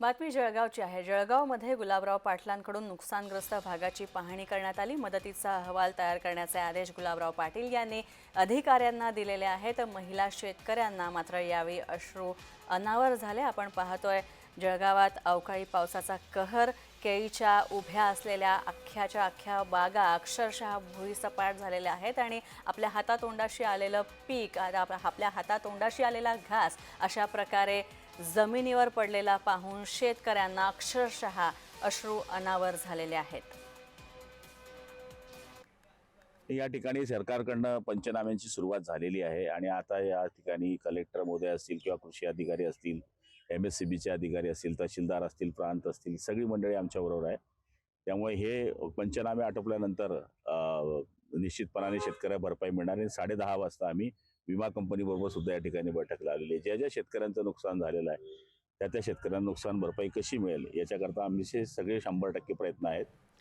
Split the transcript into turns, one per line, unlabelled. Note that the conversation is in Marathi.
बातमी जळगावची आहे. जळगावमध्ये गुलाबराव पाटलांकडून नुकसानग्रस्त भागाची पाहणी करण्यात आली. मदतीचा अहवाल तयार करण्याचे आदेश गुलाबराव पाटील यांनी अधिकाऱ्यांना दिलेले आहेत. महिला शेतकऱ्यांना मात्र यावेळी अश्रू अनावर झाले. आपण पाहतोय जळगावात अवकाळी पावसाचा कहर केळीच्या उभ्या असलेल्या अख्ख्याच्या अख्ख्या बागा अक्षरशः भुईसपाट झालेल्या आहेत आणि आपल्या हातातोंडाशी आलेलं पीक आता आप- आपल्या हातातोंडाशी आलेला घास अशा प्रकारे जमिनीवर पडलेला पाहून शेतकऱ्यांना अक्षरशः अश्रू अनावर झालेले आहेत.
या ठिकाणी सरकारकडनं पंचनाम्यांची सुरुवात झालेली आहे आणि आता या ठिकाणी कलेक्टर महोदय असतील किंवा कृषी अधिकारी असतील एम एस सी बीचे अधिकारी असतील तहसीलदार असतील प्रांत असतील सगळी मंडळी आमच्याबरोबर आहे. त्यामुळे हे पंचनामे आटोपल्यानंतर निश्चितपणाने शेतकऱ्या भरपाई मिळणार आणि साडे दहा वाजता आम्ही विमा कंपनीबरोबर सुद्धा या ठिकाणी बैठक लावलेली आहे. ज्या ज्या शेतकऱ्यांचं नुकसान झालेलं आहे त्या त्या शेतकऱ्यांना नुकसान भरपाई कशी मिळेल याच्याकरता आमचे सगळे शंभर टक्के प्रयत्न आहेत.